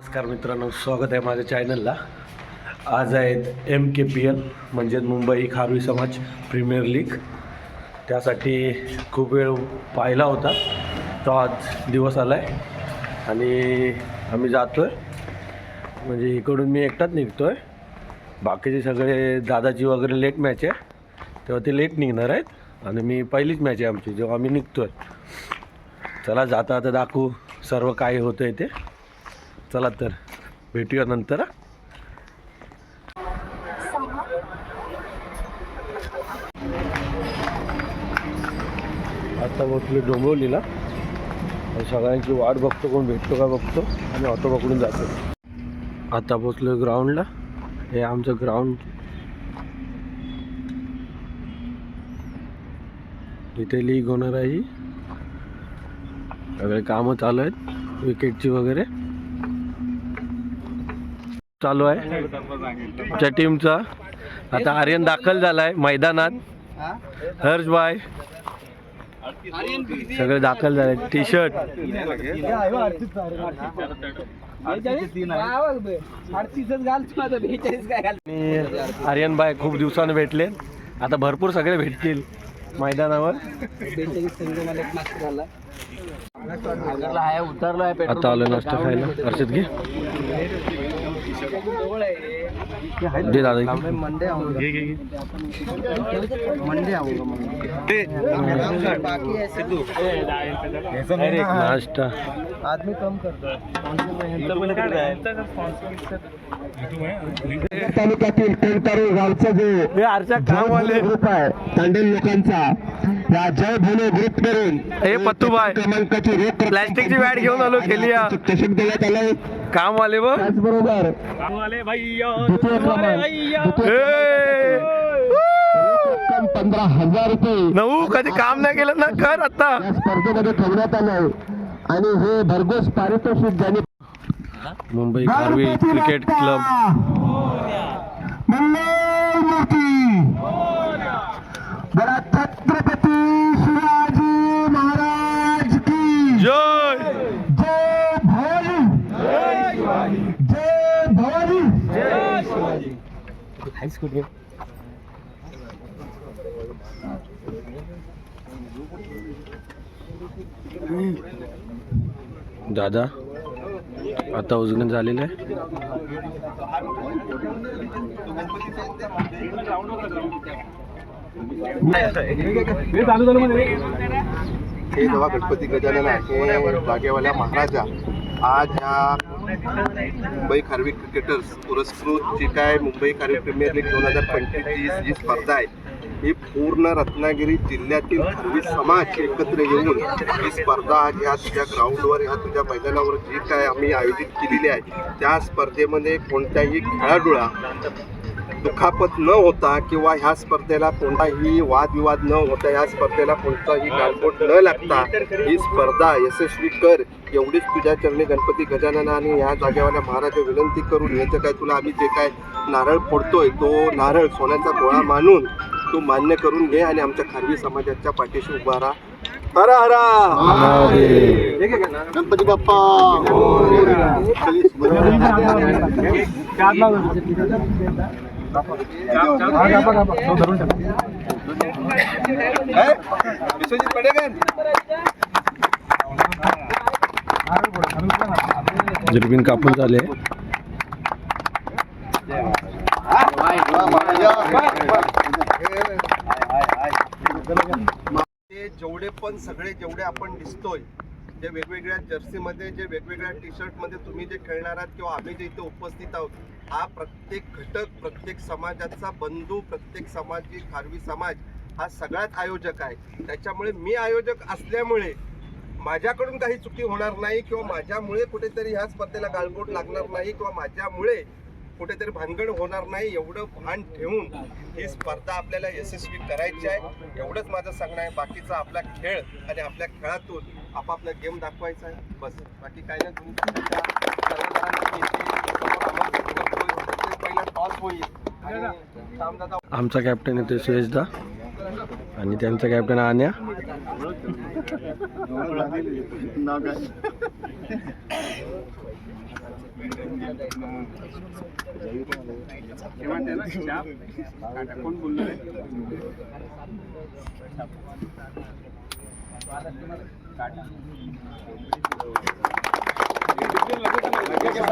नमस्कार मित्रांनो स्वागत आहे माझ्या चॅनलला आज आहेत एम के पी एल म्हणजेच मुंबई खारवी समाज प्रीमियर लीग त्यासाठी खूप वेळ पाहिला होता तो आज दिवस आला आहे आणि आम्ही जातो आहे म्हणजे इकडून मी एकटाच निघतो आहे बाकीचे सगळे दादाची वगैरे लेट मॅच आहे. तेव्हा ते लेट निघणार आहेत. आणि मी पहिलीच मॅच आहे आमची जेव्हा आम्ही निघतो आहे चला जाता आता दाखवू सर्व काय होतं आहे ते. चला तर भेटूया नंतर आता बसलो डोंबिवलीला. आणि सगळ्यांची वाट बघतो कोण भेटतो का बघतो. आणि ऑटो पकडून जातो. आता पोचलो ग्राउंडला. हे आमचं ग्राउंड. इथे लीग होणार आहे सगळे कामं चालू आहेत. विकेटची वगैरे. चालू आहे. आमच्या टीमचा. आता आर्यन दाखल झालाय मैदानात. हर्ष बाय सगळे दाखल झाले. टी शर्ट आर्यन बाय खूप दिवसाने भेटले. आता भरपूर सगळे भेटतील मैदानावर. आता आलो नाश्ता खायला. हर्षद घे. Cũng. दे दादा घे. घे घे घे नाश्ता। आदमी कम करतो तालुक्यातील गावचा जो ग्रुप आहे तांडेल लोकांचा. या जय भोले ग्रुप करून हे पत्तूबाई. क्रमांकाची रोख प्लॅस्टिकची बॅट घेऊन आलो केली या. चषक देण्यात आले त्याचबरोबर द्वितीय हे! रक्कम पंधरा हजार रुपये. नऊ कधी काम नाही केलं ना कर आता. या स्पर्धेमध्ये ठेवण्यात आलंय आणि हे भरघोस पारितोषिक ज्यांनी मुंबई खारवी क्रिकेट क्लब. मूर्ती. बडा छत्रपती शिवाजी महाराज की जय जय भवानी जय भवानी दादा आता उजगण झालेलं आहे. हे जेव्हा गणपती गजानन आहे जागेवाल्या महाराजा आज या मुंबई खारवी क्रिकेटर्स पुरस्कृत जी काय मुंबई खारवी प्रीमियर लीग दोन हजार पंचवीस जी स्पर्धा आहे ही पूर्ण रत्नागिरी जिल्ह्यातील खारवी समाज एकत्र येऊन ही स्पर्धा ह्या तुझ्या ग्राउंडवर ह्या तुझ्या मैदानावर जी काय आम्ही आयोजित केलेली आहे त्या स्पर्धेमध्ये कोणत्याही खेळाडूला दुखापत न होता किंवा ह्या स्पर्धेला कोणताही वादविवाद न होता ह्या स्पर्धेला कोणताही गालबोट न लागता ही स्पर्धा यशस्वी कर. एवढीच तुझ्या चरणी गणपती गजानन आणि ह्या जागेवाल्या महाराजा विनंती करून याचं काय तुला आम्ही जे काय नारळ फोडतोय तो नारळ सोन्याचा गोळा मानून तू मान्य करून घे आणि आमच्या खारवी समाजाच्या पाठीशी उभा राहा. हरा हरा! गणपती बाप्पा! विश्वजित पडेकर? जरबीन कापून झाले. ते जेवढे पण सगळे जेवढे आपण दिसतोय जे वेगवेगळ्या जर्सीमध्ये जे वेगवेगळ्या टी शर्टमध्ये तुम्ही जे खेळणार आहात किंवा आम्ही जे इथे उपस्थित आहोत हा प्रत्येक घटक प्रत्येक समाजाचा बंधू प्रत्येक समाजी खारवी समाज हा सगळ्यात आयोजक आहे. त्याच्यामुळे मी आयोजक असल्यामुळे माझ्याकडून काही चुकी होणार नाही किंवा माझ्यामुळे कुठेतरी ह्या स्पर्धेला गालबोट लागणार नाही किंवा माझ्यामुळे कुठेतरी भानगड होणार नाही एवढं भान ठेवून ही स्पर्धा आपल्याला यशस्वी करायची आहे. एवढंच माझं सांगणं आहे. बाकीचा आपला खेळ आणि आपल्या खेळातून आपापला गेम दाखवायचा आहे. बस. बाकी काय नाही. आमचा कॅप्टन येतो सुरेशदा. आणि त्यांचा captain Anya.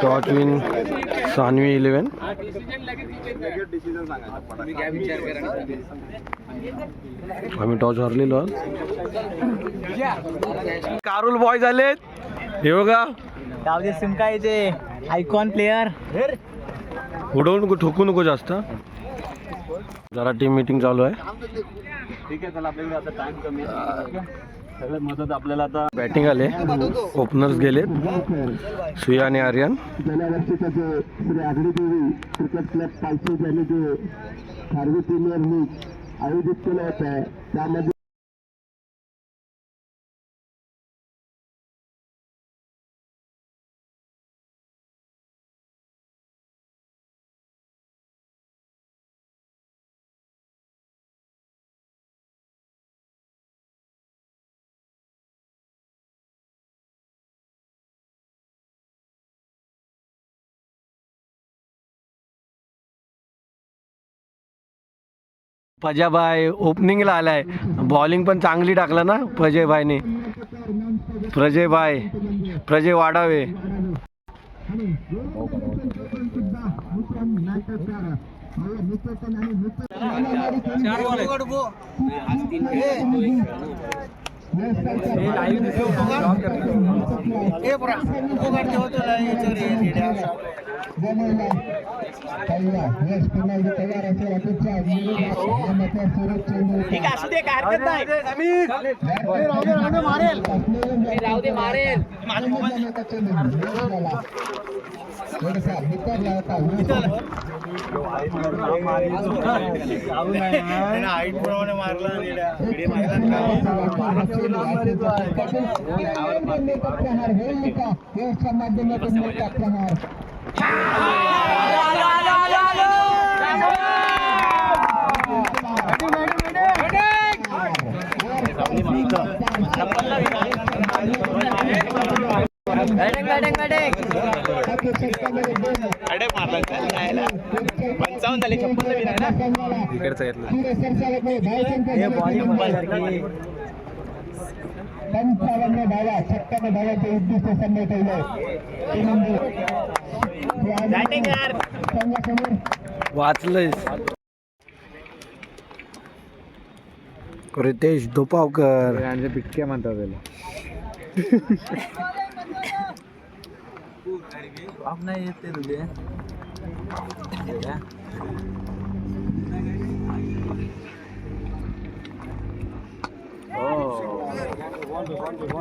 Toss win Sanvi eleven आम्ही टॉच हरलेलो. कारुल बॉय झालेत. हे बघा. गावचे सिमकायचे आयकॉन प्लेअर उडवू नको ठोकू नको जास्त. जरा टीम मीटिंग चालू आहे. ठीक आहे चला आपल्याकडे आता टाइम कमी आहे. सगळ्यात महत्वाचं आपल्याला आता बॅटिंग आले. ओपनर्स गेलेत. सुया आणि आर्यन. श्री आगडी देवी क्रिकेट क्लब पालशी यांनी जे खारवी प्रीमियर लीग आयोजित केलं होतं त्यामध्ये प्रजाबाई ओपनिंगला आलाय. बॉलिंग पण चांगली टाकला ना प्रजयबाईने प्रजयबाई प्रजय वाडावे ठीक आहे असू दे काय हरकत नाही. राहू दे मारेल. माध्यमातून मोठा प्रहार बॅटिंग बॅटिंग बॅटिंग पंचावन्न झाले छप्पन नवीन आहे पंचावन्न धावा छप्पन्न धावाचे उद्दिष्ट समोर ठेवलं वाचलंय रितेश धोपावकर पिटक्या म्हणतात त्याला. नाही येत ते तुझे.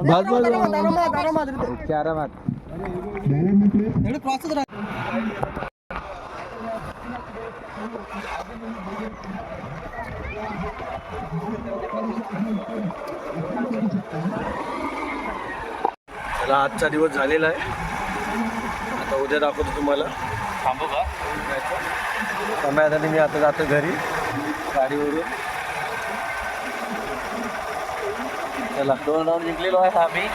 बस बस आरामात झालं म्हटलं चला आजचा दिवस झालेला आहे. आता उद्या दाखवतो तुम्हाला. थांबू का? समाधानी मी आता जातो घरी गाडीवरून. चला. दोन राऊंड जिंकलेलो आहे आम्ही.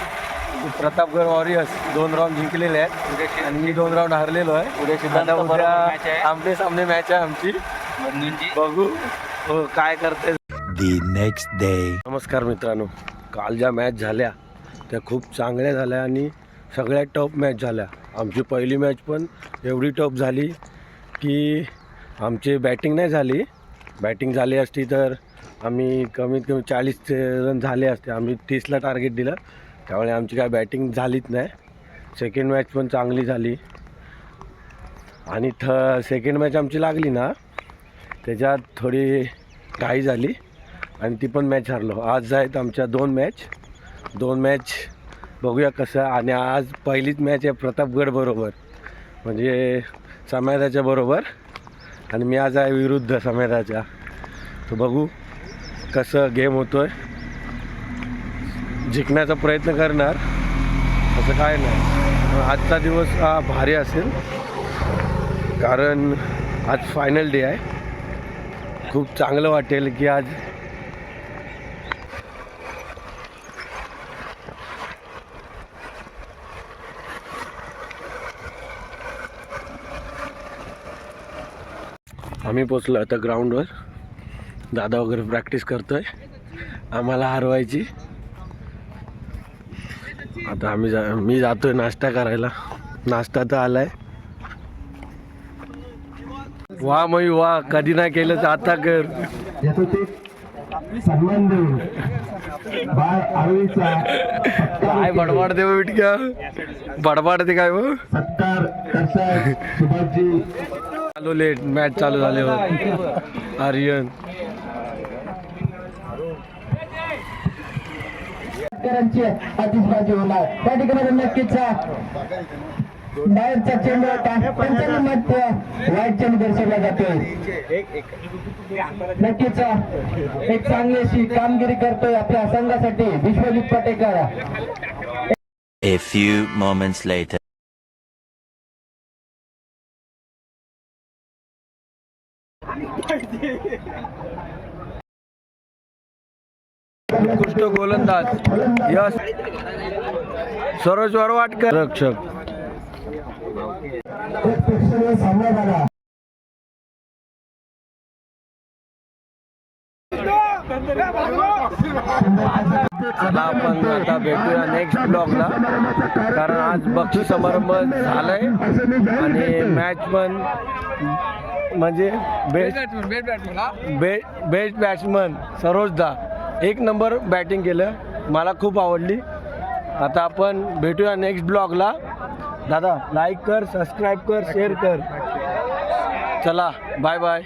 प्रतापगड वॉरियर्स दोन राऊंड जिंकलेले आहेत. आणि मी दोन राऊंड हरलेलो आहे. उद्या सिद्धांत. उद्या आमने सामने मॅच आहे आमची. बघू हो काय करते. The next day. नमस्कार मित्रांनो. काल ज्या मॅच झाल्या त्या खूप चांगल्या झाल्या आणि सगळ्यात टफ मॅच झाल्या. आमची पहिली मॅच पण एवढी टफ झाली की आमची बॅटिंग नाही झाली. बॅटिंग झाली असती तर आम्ही कमीत कमी चाळीस रन झाले असते. आम्ही तीसला टार्गेट दिलं. त्यामुळे आमची काय बॅटिंग झालीच नाही. सेकंड मॅच पण चांगली झाली. आणि थ सेकंड मॅच आमची लागली ना त्याच्यात थोडी घाई झाली. आणि ती पण मॅच हरलो. आज आहेत आमच्या दोन मॅच दोन मॅच बघूया कसं. आणि आज पहिलीच मॅच आहे प्रतापगड बरोबर. म्हणजे समाजाच्या बरोबर. आणि मी आज आहे विरुद्ध समाजाच्या तर बघू कसं गेम होतो आहे जिंकण्याचा प्रयत्न करणार. असं काय नाही. आजचा दिवस हा भारी असेल. कारण आज फायनल डे आहे. खूप चांगलं वाटेल की आज आम्ही पोचलो आता ग्राउंडवर दादा वगैरे प्रॅक्टिस करतोय. आम्हाला हरवायची. आता आम्ही जा मी जातोय नाश्ता करायला. नाश्ता तर आलाय. वा मई वा. कधी नाही केलं तर आता कर. काय बडबडते हो बिटक्या बडबडते काय हो? आलो लेट मॅच चालू झाल्यावर. आर्यन. शेतकऱ्यांची आतिषबाजी होणार. त्या ठिकाणी नक्कीच बाहेरचा चेंडू होता. पंचाण्णव मत वाईट चेंडू दर्शवला जातोय नक्कीच एक चांगली अशी कामगिरी करतोय आपल्या संघासाठी Vishwajit Patekar. A few moments later. उत्कृष्ट गोलंदाज. यश. सरोज वाटकर रक्षक. चला आपण आता भेटूया नेक्स्ट ब्लॉगला कारण आज बक्षीस समारंभ झालाय. आणि मॅच पण म्हणजे बेस्ट बेस्ट बॅट्समन सरोजदा. एक नंबर बॅटिंग केलं. मला खूप आवडली. आता आपण भेटूया नेक्स्ट ब्लॉगला दादा लाईक कर सबस्क्राईब कर शेअर कर. चला बाय बाय